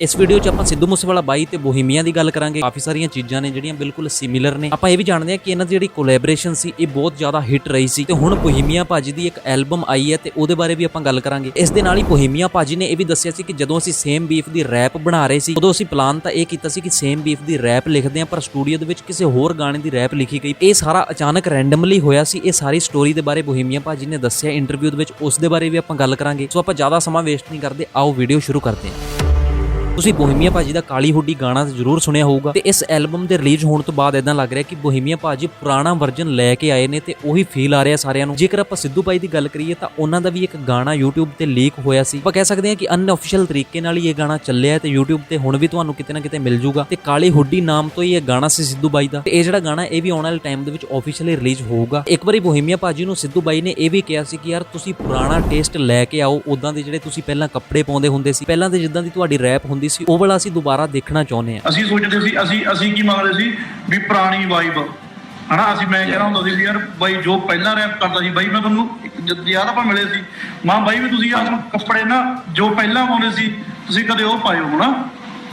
ਇਸ ਵੀਡੀਓ 'ਚ ਆਪਾਂ ਸਿੱਧੂ ਮੂਸੇਵਾਲਾ ਬਾਈ ਤੇ ਬੋਹੀਮੀਆ ਦੀ ਗੱਲ ਕਰਾਂਗੇ। ਕਾਫੀ ਸਾਰੀਆਂ ਚੀਜ਼ਾਂ ਨੇ ਜਿਹੜੀਆਂ ਬਿਲਕੁਲ ਸਿਮਿਲਰ ਨੇ। ਆਪਾਂ ਇਹ ਵੀ ਜਾਣਦੇ ਹਾਂ ਕਿ ਇਹਨਾਂ ਦੀ ਜਿਹੜੀ ਕੋਲੈਬੋਰੇਸ਼ਨ ਸੀ, ਇਹ ਬਹੁਤ ਜ਼ਿਆਦਾ ਹਿੱਟ ਰਹੀ ਸੀ। ਤੇ ਹੁਣ ਬੋਹੀਮੀਆ ਭਾਜੀ ਦੀ ਇੱਕ ਐਲਬਮ ਆਈ ਹੈ ਤੇ ਉਹਦੇ ਬਾਰੇ ਵੀ ਆਪਾਂ ਗੱਲ ਕਰਾਂਗੇ। ਇਸ ਦੇ ਨਾਲ ਹੀ ਬੋਹੀਮੀਆ ਭਾਜੀ ਨੇ ਇਹ ਵੀ ਦੱਸਿਆ ਸੀ ਕਿ ਜਦੋਂ ਅਸੀਂ ਸੇਮ ਬੀਫ ਦੀ ਰੈਪ ਬਣਾ ਰਹੇ ਸੀ, ਉਦੋਂ ਅਸੀਂ ਪਲਾਨ ਤਾਂ ਇਹ ਕੀਤਾ ਸੀ ਕਿ ਸੇਮ ਬੀਫ ਦੀ ਰੈਪ ਲਿਖਦੇ ਹਾਂ, ਪਰ ਸਟੂਡੀਓ ਦੇ ਵਿੱਚ ਕਿਸੇ ਹੋਰ ਗਾਣੇ ਦੀ ਰੈਪ ਲਿਖੀ ਗਈ। ਇਹ ਸਾਰਾ ਅਚਾਨਕ ਰੈਂਡਮਲੀ ਹੋਇਆ ਸੀ। ਇਹ ਸਾਰੀ ਸਟੋਰੀ ਦੇ ਬਾਰੇ ਬੋਹੀਮੀਆ ਭਾਜੀ ਨੇ ਦੱਸਿਆ ਇੰਟਰਵਿਊ ਦੇ ਵਿੱਚ। ਉਸ ਦੇ ਬਾਰੇ ਵੀ ਆਪਾਂ ਗੱਲ ਕਰਾਂਗੇ। ਸੋ ਆਪਾਂ ਜ਼ਿਆਦਾ ਸਮਾਂ ਵੇਸਟ ਨਹੀਂ ਕਰਦੇ। ਆਓ ਵੀਡੀਓ ਸ਼ੁਰੂ ਕਰਦੇ ਹਾਂ। ਤੁਸੀਂ ਬੋਹੀਮੀਆ ਭਾਜੀ ਦਾ ਕਾਲੀ ਹੁੱਡੀ ਗਾਣਾ ਜ਼ਰੂਰ ਸੁਣਿਆ ਹੋਊਗਾ ਤੇ ਇਸ ਐਲਬਮ ਦੇ ਰਿਲੀਜ਼ ਹੋਣ ਤੋਂ ਬਾਅਦ ਇਦਾਂ ਲੱਗ ਰਿਹਾ ਕਿ ਬੋਹੀਮੀਆ ਭਾਜੀ ਪੁਰਾਣਾ ਵਰਜ਼ਨ ਲੈ ਕੇ ਆਏ ਨੇ ਤੇ ਉਹੀ ਫੀਲ ਆ ਰਿਹਾ ਸਾਰਿਆਂ ਨੂੰ। ਜੇਕਰ ਆਪਾਂ ਸਿੱਧੂ ਬਾਈ ਦੀ ਗੱਲ ਕਰੀਏ ਤਾਂ ਉਹਨਾਂ ਦਾ ਵੀ ਇੱਕ ਗਾਣਾ YouTube ਤੇ ਲੀਕ ਹੋਇਆ ਸੀ। ਆਪਾਂ ਕਹਿ ਸਕਦੇ ਹਾਂ ਕਿ ਅਨਅਫੀਸ਼ੀਅਲ ਤਰੀਕੇ ਨਾਲ ਹੀ ਇਹ ਗਾਣਾ ਚੱਲਿਆ ਤੇ YouTube ਤੇ ਹੁਣ ਵੀ ਤੁਹਾਨੂੰ ਕਿਤੇ ਨਾ ਕਿਤੇ ਮਿਲ ਜੂਗਾ ਤੇ ਕਾਲੀ ਹੁੱਡੀ ਨਾਮ ਤੋਂ ਹੀ ਇਹ ਗਾਣਾ ਸੀ ਸਿੱਧੂ ਬਾਈ ਦਾ। ਤੇ ਇਹ ਜਿਹੜਾ ਗਾਣਾ ਇਹ ਵੀ ਆਉਣ ਵਾਲੇ ਟਾਈਮ ਦੇ ਵਿੱਚ ਆਫੀਸ਼ੀਅਲੀ ਰਿਲੀਜ਼ ਹੋਊਗਾ। ਇੱਕ ਵਾਰੀ ਬੋਹੀਮੀਆ ਭਾਜੀ ਨੂੰ ਸਿੱਧੂ ਬਾਈ ਨੇ ਇਹ ਵੀ ਕਿਹਾ ਸੀ ਕਿ ਯਾਰ ਤੁਸੀਂ ਪੁਰਾਣਾ ਟੇਸਟ ਲੈ ਕੇ ਆਓ। ਉਦਾਂ ਦੇ ਜਿਹੜੇ ਤੁਸੀਂ ਪਹਿਲਾਂ ਕੱਪੜੇ ਪਾਉਂਦੇ ਹੁੰਦੇ ਸੀ, ਪਹਿਲਾਂ ਦੇ ਜਿੱਦਾਂ ਦੀ ਤੁਹਾਡੀ ਰੈਪ ਹੁੰਦੀ ਸੀ, ਉਹ ਵਾਲਾ ਅਸੀਂ ਦੁਬਾਰਾ ਦੇਖਣਾ ਚਾਹੁੰਦੇ ਹਾਂ। ਅਸੀਂ ਸੋਚਦੇ ਸੀ, ਅਸੀਂ ਅਸੀਂ ਕੀ ਮੰਗਦੇ ਸੀ? ਵੀ ਪੁਰਾਣੀ ਵਾਈਬ ਹਨਾ, ਅਸੀਂ ਮੈਂ ਕਹਿਣਾ ਹੁੰਦਾ ਸੀ ਯਾਰ, ਬਾਈ ਜੋ ਪਹਿਲਾਂ ਰੈਪ ਕਰਦਾ ਸੀ, ਬਾਈ ਮੈਂ ਤੁਹਾਨੂੰ ਯਾਦ ਆਪਾਂ ਮਿਲੇ ਸੀ। ਮਾਂ, ਬਾਈ ਵੀ ਤੁਸੀਂ ਆਹ ਕੱਪੜੇ ਨਾ, ਜੋ ਪਹਿਲਾਂ ਪਾਉਂਦੇ ਸੀ, ਤੁਸੀਂ ਕਦੇ ਉਹ ਪਾਇਓ ਹਨਾ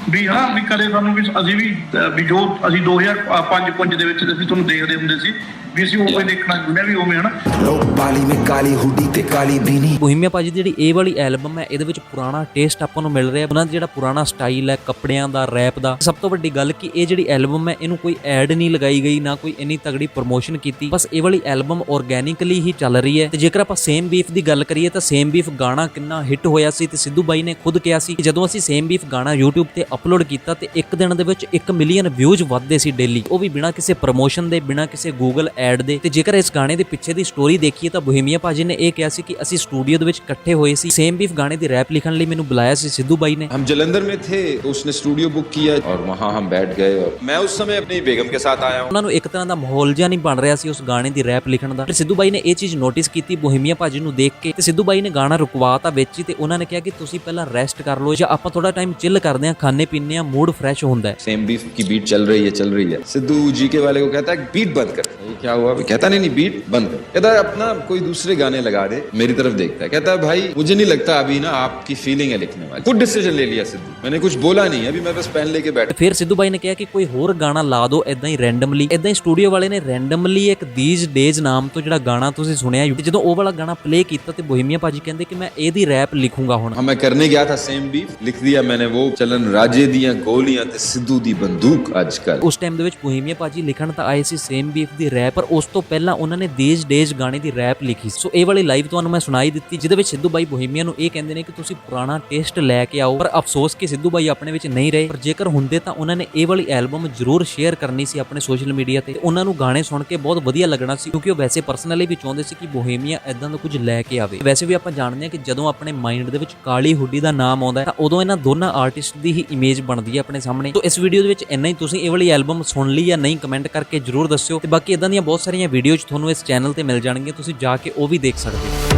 ਵੀ ਹਨਾ ਵੀ ਕਦੇ ਸਾਨੂੰ ਵੀ ਅਸੀਂ ਵੀ ਵੀ ਜੋ ਅਸੀਂ 2005 ਪੰਜ ਦੇ ਵਿੱਚ ਅਸੀਂ ਤੁਹਾਨੂੰ ਦੇਖਦੇ ਹੁੰਦੇ ਸੀ ਵੀ ਅਸੀਂ ਉਹ ਦੇਖਣਾ ਹਾਂ ਵੀ ਉਵੇਂ ਹਨਾ? ਲੋਕ ਬਾਲੀ ਮੇ ਕਾਲੀ ਹੁੱਡੀ ਤੇ ਕਾਲੀ ਬੀਨੀ ਬੋਹੀਮੀਆ ਦੀ ਜਿਹੜੀ ਇਹ ਵਾਲੀ ਐਲਬਮ ਹੈ ਇਹਦੇ ਵਿੱਚ ਪੁਰਾਣਾ ਟੇਸਟ ਆਪਾਂ ਨੂੰ ਮਿਲ ਰਿਹਾ ਉਹਨਾਂ ਦਾ ਜਿਹੜਾ ਪੁਰਾਣਾ ਸਟਾਈਲ ਹੈ ਕੱਪੜਿਆਂ ਦਾ ਰੈਪ ਦਾ ਸਭ ਤੋਂ ਵੱਡੀ ਗੱਲ ਕਿ ਇਹ ਜਿਹੜੀ ਐਲਬਮ ਹੈ ਇਹਨੂੰ ਕੋਈ ਐਡ ਨਹੀਂ ਲਗਾਈ ਗਈ ਨਾ ਕੋਈ ਇੰਨੀ ਤਗੜੀ ਪ੍ਰੋਮੋਸ਼ਨ ਕੀਤੀ। ਬਸ ਇਹ ਵਾਲੀ ਐਲਬਮ ਆਰਗੈਨਿਕਲੀ ਹੀ ਚੱਲ ਰਹੀ ਹੈ। ਤੇ ਜੇਕਰ ਆਪਾਂ ਸੇਮ ਬੀਫ ਦੀ ਗੱਲ ਕਰੀਏ ਤਾਂ ਸੇਮ ਬੀਫ ਗਾਣਾ ਕਿੰਨਾ ਹਿੱਟ ਹੋਇਆ ਸੀ ਤੇ ਸਿੱਧੂ ਬਾਈ ਨੇ ਖੁਦ ਕਿਹਾ ਸੀ ਕਿ ਜਦੋਂ ਅਸੀਂ ਸੇਮ ਬੀਫ ਗਾਣਾ YouTube ਤੇ ਅਪਲੋਡ ਕੀਤਾ ਤੇ ਇੱਕ ਦਿਨ ਦੇ ਵਿੱਚ 1 ਮਿਲੀਅਨ ਵਿਊਜ਼ ਵੱਧਦੇ ਸੀ ਡੇਲੀ ਉਹ ਵੀ ਬਿਨਾਂ ਕਿਸੇ ਪ੍ਰੋਮੋਸ਼ਨ ਦੇ ਬਿਨਾਂ ਕਿਸੇ ਗੂਗਲ ਐਡ ਦੇ। ਤੇ ਜੇਕਰ ਇਸ ਗਾਣੇ ਦੇ ਪਿੱਛੇ ਦੀ ਸਟੋਰੀ ਦੇਖੀਏ ਤਾਂ ਬੋਹੀਮੀਆ ਭਾਜੀ ਨੇ ਇਹ ਕਿਹਾ ਸੀ ਕਿ ਅਸੀਂ ਸਟੂਡੀਓ ਦੇ ਵਿੱਚ ਇਕੱਠੇ ਹੋਏ ਸੀ। ਸੇਮ ਬੀਫ ਗਾਣੇ ਦੀ ਰੈਪ ਲਿਖਣ ਲਈ ਮੈਨੂੰ ਬੁਲਾਇਆ ਸੀ ਸਿੱਧੂ ਬਾਈ ਨੇ। ਹਮ ਜਲੰਧਰ ਮੇ ਥੇ ਉਸਨੇ ਸਟੂਡੀਓ ਬੁੱਕ ਕੀਤਾ ਔਰ ਵਹਾਂ ਹਮ ਬੈਠ ਗਏ ਔਰ ਮੈਂ ਉਸ ਸਮੇਂ ਆਪਣੀ ਬੇਗਮ ਕੇ ਸਾਥ ਆਇਆ ਉਹਨਾਂ ਨੂੰ ਇੱਕ ਤਰ੍ਹਾਂ ਦਾ ਮਾਹੌਲ ਜਿਹਾ ਨਹੀਂ ਬਣ ਰਿਹਾ ਸੀ ਉਸ ਗਾਣੇ ਦੀ ਰੈਪ ਲਿਖਣ ਦਾ। ਫਿਰ ਸਿੱਧੂ ਬਾਈ ਨੇ ਇਹ ਚੀਜ਼ ਨੋਟਿਸ ਕੀਤੀ ਬੋਹੀਮੀਆ ਭਾਜੀ ਨੂੰ ਦੇਖ ਕੇ। ਤੇ ਸਿੱਧੂ ਬਾਈ ਨੇ ਗਾਣਾ ਰੁਕਵਾਤਾ ਵਿੱਚ ਹੀ ਤੇ ਉਹਨਾਂ ਨੇ ਕਿਹਾ ਕਿ ਤੁਸੀਂ ਪਹਿਲਾਂ ਰੈਸਟ ਕਰ ਲਓ ਜਾਂ ਆਪਾਂ ਥੋੜਾ ਟਾਈਮ ਚਿੱਲ ਕਰਦੇ ਹਾਂ ਖਾਣੇ ਪੀਣੇ ਆ ਮੂਡ ਫਰੈਸ਼ ਹੁੰਦਾ ਹੈ सेम बीफ की बीट चल रही है चल रही है सिद्धू जी के वाले को कहता है बीट बंद कर ये क्या हुआ कहता नहीं नहीं बीट बंद कर कहता है अपना कोई दूसरे गाने लगा दे मेरी तरफ देखता है कहता है भाई मुझे नहीं लगता अभी ना आपकी फीलिंग है लिखने वाली खुद डिसीजन ले लिया सिद्धू मैंने कुछ बोला नहीं अभी मैं बस पेन लेके बैठा ਤੇ ਫਿਰ ਸਿੱਧੂ ਬਾਈ ਨੇ ਕਿਹਾ ਕਿ ਕੋਈ ਹੋਰ ਗਾਣਾ ਲਾ ਦਿਓ ਇਦਾਂ ਹੀ ਰੈਂਡਮਲੀ ਇਦਾਂ ਹੀ ਸਟੂਡੀਓ ਵਾਲੇ ਨੇ ਰੈਂਡਮਲੀ ਇੱਕ ਦੀਜ਼ ਡੇਜ਼ ਨਾਮ ਤੋਂ ਜਿਹੜਾ ਗਾਣਾ ਤੁਸੀਂ ਸੁਣਿਆ ਤੇ ਜਦੋਂ ਉਹ ਵਾਲਾ ਗਾਣਾ ਪਲੇ ਕੀਤਾ ਤੇ ਬੋਹੀਮੀਆ ਭਾਜੀ ਕਹਿੰਦੇ ਕਿ ਮੈਂ ਇਹਦੀ ਰੈਪ ਲਿਖੂੰਗਾ ਹੁਣ हाँ मैं करने गया था सेम बीफ लिख दिया मैंने वो ਰਾਜੇ ਦੀਆਂ ਗੋਲੀਆਂ ਤੇ ਸਿੱਧੂ ਦੀ ਬੰਦੂਕ ਅੱਜ ਕੱਲ ਉਸ ਟਾਈਮ ਦੇ ਵਿੱਚ ਬੋਹੀਮੀਆ ਭਾਜੀ ਲਿਖਣ ਤਾਂ ਆਏ ਸੀ ਸੇਮ ਬੀਫ ਦੀ ਰੈਪ ਪਰ ਉਸ ਤੋਂ ਪਹਿਲਾਂ ਉਹਨਾਂ ਨੇ ਦੇਜ ਡੇਜ ਗਾਣੇ ਦੀ ਰੈਪ ਲਿਖੀ ਸੋ। ਇਹ ਵਾਲੀ ਲਾਈਵ ਤੁਹਾਨੂੰ ਮੈਂ ਸੁਣਾਈ ਦਿੱਤੀ, ਜਿਹਦੇ ਵਿੱਚ ਸਿੱਧੂ ਬਾਈ ਬੋਹੀਮੀਆ ਨੂੰ ਇਹ ਕਹਿੰਦੇ ਨੇ ਕਿ ਤੁਸੀਂ ਪੁਰਾਣਾ ਟੇਸਟ ਲੈ ਕੇ ਆਓ। ਪਰ ਅਫਸੋਸ ਕਿ ਸਿੱਧੂ ਬਾਈ ਆਪਣੇ ਵਿੱਚ ਨਹੀਂ ਰਹੇ। ਪਰ ਜੇਕਰ ਹੁੰਦੇ ਤਾਂ ਉਹਨਾਂ ਨੇ ਇਹ ਵਾਲੀ ਐਲਬਮ ਜ਼ਰੂਰ ਸ਼ੇਅਰ ਕਰਨੀ ਸੀ ਆਪਣੇ ਸੋਸ਼ਲ ਮੀਡੀਆ ਤੇ। ਉਹਨਾਂ ਨੂੰ ਗਾਣੇ ਸੁਣ ਕੇ ਬਹੁਤ ਵਧੀਆ ਲੱਗਣਾ ਸੀ, ਕਿਉਂਕਿ ਉਹ ਵੈਸੇ ਪਰਸਨਲੀ ਵੀ ਚਾਹੁੰਦੇ ਸੀ ਕਿ ਬੋਹੀਮੀਆ ਐਦਾਂ ਦਾ ਕੁਝ ਲੈ ਕੇ ਆਵੇ। ਵੈਸੇ ਵੀ ਆਪਾਂ ਜਾਣਦੇ ਹਾਂ ਕਿ ਜਦੋਂ ਆਪਣੇ ਮਾਈਂਡ ਦੇ ਵਿੱਚ ਕਾਲੀ ਹੁੱਡੀ ਦਾ ਨਾਮ ਆਉਂਦਾ ਤਾਂ ਉਦੋਂ ਇਹਨਾਂ ਦੋਨਾਂ ਆਰਟਿਸਟ ਦੀ ਹੀ ਇਮੇਜ ਬਣਦੀ ਹੈ ਆਪਣੇ ਸਾਹਮਣੇ। ਤੋਂ ਇਸ ਵੀਡੀਓ ਦੇ ਵਿੱਚ ਇੰਨਾ ਹੀ। ਤੁਸੀਂ ਇਹ ਵਾਲੀ ਐਲਬਮ ਸੁਣ ਲਈ ਜਾਂ ਨਹੀਂ ਕਮੈਂਟ ਕਰਕੇ ਜਰੂਰ ਦੱਸਿਓ। ਤੇ ਬਾਕੀ ਇਦਾਂ ਦੀਆਂ ਬਹੁਤ ਸਾਰੀਆਂ ਵੀਡੀਓਜ਼ ਤੁਹਾਨੂੰ ਇਸ ਚੈਨਲ ਤੇ ਮਿਲ ਜਾਣਗੀਆਂ। ਤੁਸੀਂ ਜਾ ਕੇ ਉਹ ਵੀ ਦੇਖ ਸਕਦੇ ਹੋ।